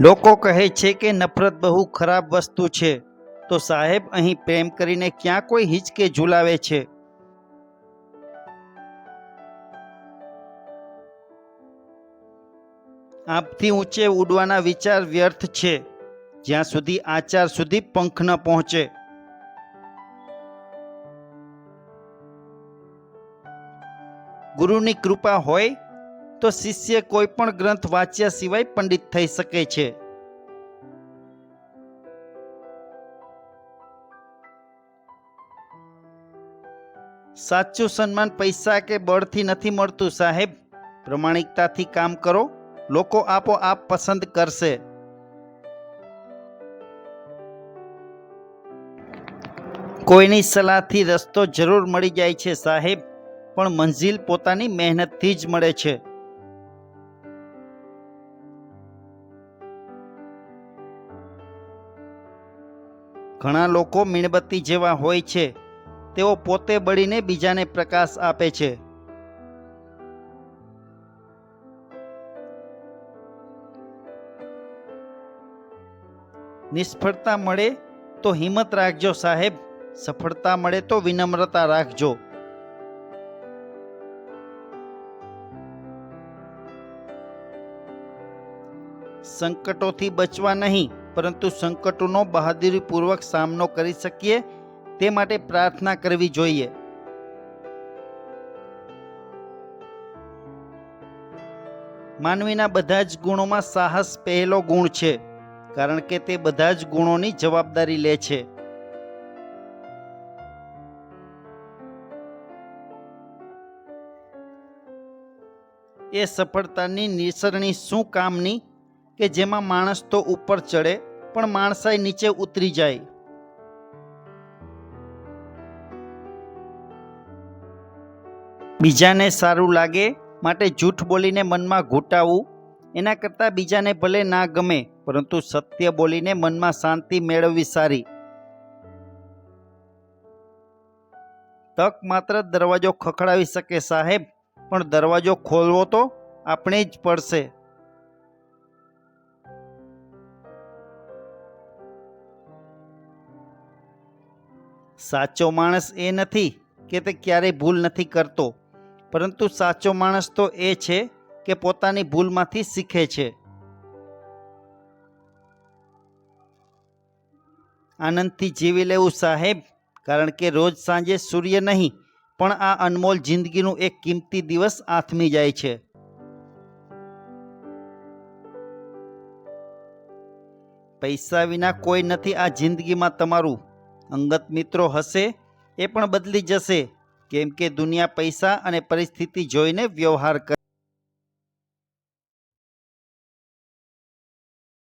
લોકો કહે છે કે નફરત બહુ ખરાબ વસ્તુ છે. તો સાહેબ, અહીં પ્રેમ કરીને ક્યાં કોઈ હિચકે ઝુલાવે છે? આપથી ઊંચે ઉડવાના વિચાર વ્યર્થ છે. જ્યાં સુધી આચાર સુધી પંખ ન પહોંચે. ગુરુની કૃપા હોય તો શિષ્ય કોઈ પણ ગ્રંથ વાંચ્યા સિવાય પંડિત થઈ શકે છે. સાચું સન્માન પૈસા કે બળથી નથી મળતું સાહેબ. પ્રમાણિકતાથી કામ કરો. લોકો આપોઆપ પસંદ કરશે. કોઈની સલાહથી રસ્તો જરૂર મળી જાય છે સાહેબ, પણ મંઝિલ પોતાની મહેનતથી જ મળે છે. ઘણા લોકો મીણબત્તી જેવા હોય છે. તેઓ પોતે બળીને બીજાને પ્રકાશ આપે છે. નિષ્ફળતા મળે તો હિંમત રાખજો સાહેબ. સફળતા મળે તો વિનમ્રતા રાખજો. સંકટોથી બચવા નહીં. પરંતુ સંકટોનો બહાદુરીપૂર્વક સામનો કરી શકીએ તે માટે પ્રાર્થના કરવી જોઈએ. માનવીના બધા જ ગુણોમાં સાહસ પહેલો ગુણ છે, કારણ કે તે બધા જ ગુણોની જવાબદારી લે છે. એ સફળતાની નિસરણી શું કામની? કે જેમાં માણસ તો ઉપર ચડે, પણ માણસાઈ નીચે ઉતરી જાય. બીજાને સારું લાગે, માટે જૂઠ બોલીને મનમાં ઘૂંટાવું. એના કરતાં બીજાને ભલે ના ગમે, પરંતુ સત્ય બોલીને મનમાં શાંતિ મેળવવી સારી. તક માત્ર દરવાજો ખખડાવી શકે સાહેબ, પણ દરવાજો ખોલવો તો આપણે જ પડશે. સાચો માણસ એ નથી કે તે ક્યારેય ભૂલ નથી કરતો. પરંતુ સાચો માણસ તો એ છે કે પોતાની ભૂલમાંથી શીખે છે. આનંદથી જીવી લેવું સાહેબ, કારણ કે રોજ સાંજે સૂર્ય નહીં, પણ આ અનમોલ જિંદગીનું એક કિંમતી દિવસ આથમી જાય છે. પૈસા વિના કોઈ નથી આ જિંદગીમાં તમારું. અંગત મિત્રો હશે, એ પણ બદલી જશે. કેમ કે દુનિયા પૈસા અને પરિસ્થિતિ જોઈને વ્યવહાર કરે.